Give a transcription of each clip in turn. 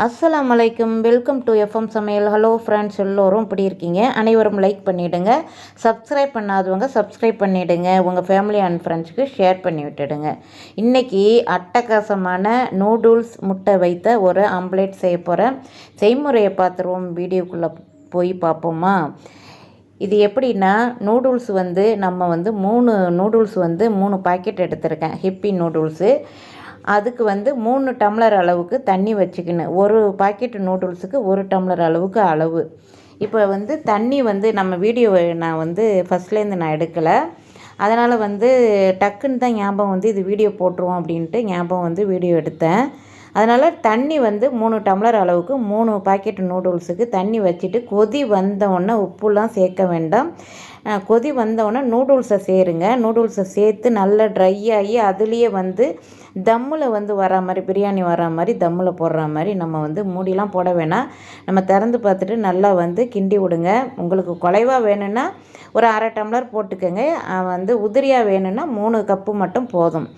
அஸ்ஸலாம் வலைக்கம் welcome to FM சமையல். ஹலோ ஃப்ரெண்ட்ஸ் எல்லோரும் இப்படி இருக்கீங்க? அனைவரும் லைக் பண்ணிவிடுங்க சப்ஸ்கிரைப் பண்ணாதவங்க சப்ஸ்கிரைப் பண்ணிவிடுங்க உங்கள் ஃபேமிலி அண்ட் ஃப்ரெண்ட்ஸுக்கு ஷேர் பண்ணி விட்டுடுங்க. இன்றைக்கி அட்டகாசமான நூடுல்ஸ் முட்டை வைத்த ஒரு ஆம்லேட் செய்ய போகிறேன் செய்முறையை பார்த்துருவோம். வீடியோக்குள்ளே போய் பார்ப்போமா? இது எப்படின்னா நூடுல்ஸ் வந்து நம்ம வந்து மூணு நூடுல்ஸ் வந்து மூணு பாக்கெட் எடுத்திருக்கேன். ஹிப்பி நூடுல்ஸு அதுக்கு வந்து மூணு டம்ளர் அளவுக்கு தண்ணி வச்சுக்கணும். ஒரு பாக்கெட் நூடுல்ஸுக்கு ஒரு டம்ளர் அளவுக்கு அளவு. இப்போ வந்து தண்ணி வந்து நம்ம வீடியோ நான் வந்து ஃபஸ்ட்லேருந்து நான் எடுக்கலை. அதனால் வந்து டக்குன்னு தான் ஞாபகம் வந்து இது வீடியோ போட்டுருவோம் அப்படின்ட்டு ஞாபகம் வந்து வீடியோ எடுத்தேன். அதனால் தண்ணி வந்து மூணு டம்ளர் அளவுக்கு மூணு பாக்கெட் நூடுல்ஸுக்கு தண்ணி வச்சுட்டு கொதி வந்தவுடனே உப்புலாம் சேர்க்க வேண்டாம். கொதி வந்தவுடனே நூடுல்ஸை சேருங்க. நூடுல்ஸை சேர்த்து நல்லா ட்ரை ஆகி அதுலேயே வந்து தம்மில் வந்து வர மாதிரி பிரியாணி வர மாதிரி தம்மில் போடுற மாதிரி நம்ம வந்து மூடிலாம் போட வேணாம். நம்ம திறந்து பார்த்துட்டு நல்லா வந்து கிண்டி விடுங்க. உங்களுக்கு குலைவாக வேணும்னா ஒரு அரை டம்ளர் போட்டுக்கோங்க. வந்து உதிரியாக வேணும்னா மூணு கப்பு மட்டும் போதும்.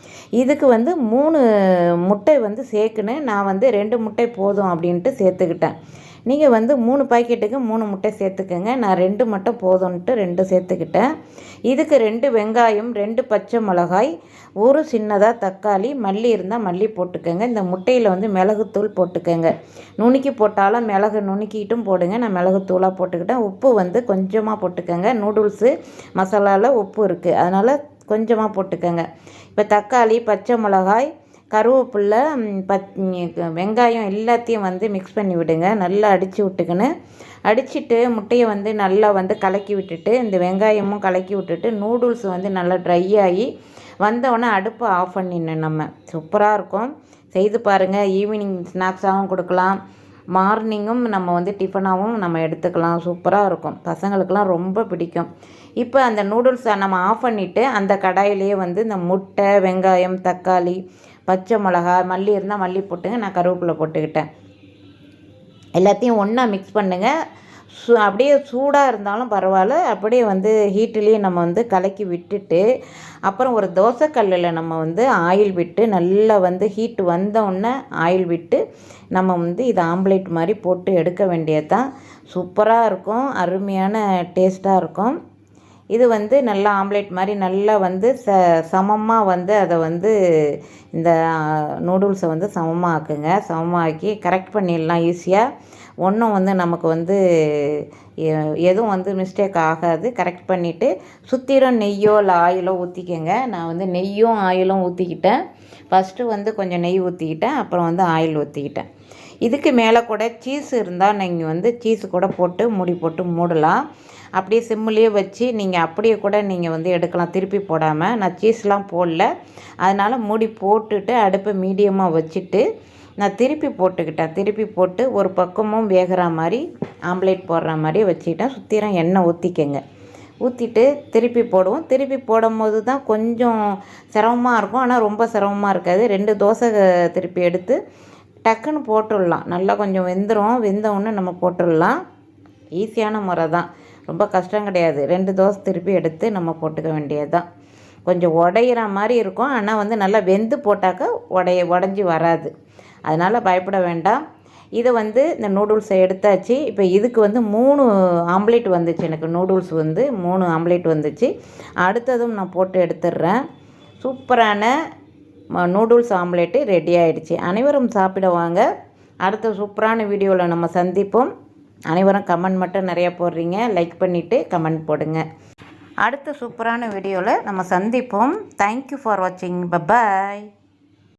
இதுக்கு வந்து மூணு முட்டை வந்து சேர்க்குன்னு நான் வந்து ரெண்டு முட்டை போதும் அப்படின்ட்டு சேர்த்துக்கிட்டேன். நீங்கள் வந்து மூணு பாக்கெட்டுக்கு மூணு முட்டை சேர்த்துக்கோங்க. நான் ரெண்டு மட்டும் போதும்ன்ட்டு ரெண்டு சேர்த்துக்கிட்டேன். இதுக்கு ரெண்டு வெங்காயம் ரெண்டு பச்சை மிளகாய் ஒரு சின்னதாக தக்காளி மல்லி இருந்தால் மல்லி போட்டுக்கோங்க. இந்த முட்டையில் வந்து மிளகுத்தூள் போட்டுக்கோங்க. நுணுக்கி போட்டாலும் மிளகு நுணுக்கிட்டும் போடுங்க. நான் மிளகுத்தூளாக போட்டுக்கிட்டேன். உப்பு வந்து கொஞ்சமாக போட்டுக்கோங்க. நூடுல்ஸு மசாலாவில் உப்பு இருக்குது அதனால் கொஞ்சமாக போட்டுக்கோங்க. இப்போ தக்காளி பச்சை மிளகாய் கருவேப்பில்லை பத் வெங்காயம் எல்லாத்தையும் வந்து மிக்ஸ் பண்ணி விடுங்க. நல்லா அடித்து விட்டுக்கின்னு அடிச்சுட்டு முட்டையை வந்து நல்லா வந்து கலக்கி விட்டுட்டு இந்த வெங்காயமும் கலக்கி விட்டுட்டு நூடுல்ஸ் வந்து நல்லா ட்ரை ஆகி வந்தவொடனே அடுப்பை ஆஃப் பண்ணிடணும் நம்ம. சூப்பராக இருக்கும். செய்து பாருங்கள் ஈவினிங் ஸ்நாக்ஸாகவும் கொடுக்கலாம். மார்னிங்கும் நம்ம வந்து டிஃபனாகவும் நம்ம எடுத்துக்கலாம். சூப்பராக இருக்கும். பசங்களுக்கெலாம் ரொம்ப பிடிக்கும். இப்போ அந்த நூடுல்ஸை நம்ம ஆஃப் பண்ணிவிட்டு அந்த கடாயிலேயே வந்து இந்த முட்டை வெங்காயம் தக்காளி பச்சை மிளகா மல்லி இருந்தால் மல்லி போட்டுங்க நான் கருவேப்பிலை போட்டுக்கிட்டேன். எல்லாத்தையும் ஒன்றா மிக்ஸ் பண்ணுங்கள் சு அப்படியே சூடாக இருந்தாலும் பரவாயில்ல. அப்படியே வந்து ஹீட்டுலேயே நம்ம வந்து கலக்கி விட்டுட்டு அப்புறம் ஒரு தோசைக்கல்லில் நம்ம வந்து ஆயில் விட்டு நல்லா வந்து ஹீட் வந்தோடனே ஆயில் விட்டு நம்ம வந்து இது ஆம்லேட் மாதிரி போட்டு எடுக்க வேண்டியது தான் சூப்பராக இருக்கும். அருமையான டேஸ்ட்டாக இருக்கும். இது வந்து நல்லா ஆம்லேட் மாதிரி நல்லா வந்து ச சமமாக வந்து அதை வந்து இந்த நூடுல்ஸை வந்து சமமாக ஆக்குங்க. சமமாக ஆக்கி கரெக்ட் பண்ணிடலாம் ஈஸியாக ஒன்றும் வந்து நமக்கு வந்து எதுவும் வந்து மிஸ்டேக் ஆகாது. கரெக்ட் பண்ணிவிட்டு சுத்திரம் நெய்யோ இல்லை ஆயிலோ ஊற்றிக்கங்க நான் வந்து நெய்யும் ஆயிலும் ஊற்றிக்கிட்டேன் ஃபஸ்ட்டு வந்து கொஞ்சம் நெய் ஊற்றிக்கிட்டேன் அப்புறம் வந்து ஆயில் ஊற்றிக்கிட்டேன் இதுக்கு மேலே கூட சீஸ் இருந்தால் நீங்கள் வந்து சீஸு கூட போட்டு மூடி போட்டு மூடலாம். அப்படியே சிம்முலேயே வச்சு நீங்கள் அப்படியே கூட நீங்கள் வந்து எடுக்கலாம். திருப்பி போடாமல் நான் சீஸ்லாம் போடல. அதனால் மூடி போட்டுட்டு அடுப்பை மீடியமாக வச்சுட்டு நான் திருப்பி போட்டுக்கிட்டேன். திருப்பி போட்டு ஒரு பக்கமும் வேகிற மாதிரி ஆம்லேட் போடுற மாதிரி வச்சுக்கிட்டேன். சுற்றிரம் எண்ணெய் ஊற்றிக்கங்க ஊற்றிட்டு திருப்பி போடுவோம். திருப்பி போடும் போது தான் கொஞ்சம் சிரமமாக இருக்கும். ஆனால் ரொம்ப சிரமமாக இருக்காது. ரெண்டு தோசை திருப்பி எடுத்து டக்குன்னு போட்டுடலாம். நல்லா கொஞ்சம் வெந்துடும் வெந்தவுடனே நம்ம போட்டுடலாம். ஈஸியான முறை தான். ரொம்ப கஷ்டம் கிடையாது. ரெண்டு தோசை திருப்பி எடுத்து நம்ம போட்டுக்க வேண்டியது தான் கொஞ்சம் உடையிற மாதிரி இருக்கும். ஆனால் வந்து நல்லா வெந்து போட்டாக்க உடைய உடஞ்சி வராது. அதனால் பயப்பட வேண்டாம். இதை வந்து இந்த நூடுல்ஸை எடுத்தாச்சு. இப்போ இதுக்கு வந்து மூணு ஆம்லேட் வந்துச்சு. எனக்கு நூடுல்ஸ் வந்து மூணு ஆம்லேட் வந்துச்சு. அடுத்ததும் நான் போட்டு எடுத்துடுறேன். சூப்பரான நூடுல்ஸ் ஆம்லேட்டு ரெடி ஆகிடுச்சு அனைவரும் சாப்பிட வாங்க. அடுத்த சூப்பரான வீடியோவில் நம்ம சந்திப்போம். அனைவரும் கமெண்ட் மட்டும் நிறையா போடுறீங்க. லைக் பண்ணிவிட்டு கமெண்ட் போடுங்க. அடுத்த சூப்பரான வீடியோவில் நம்ம சந்திப்போம். தேங்க்யூ ஃபார் வாட்சிங் பபாய்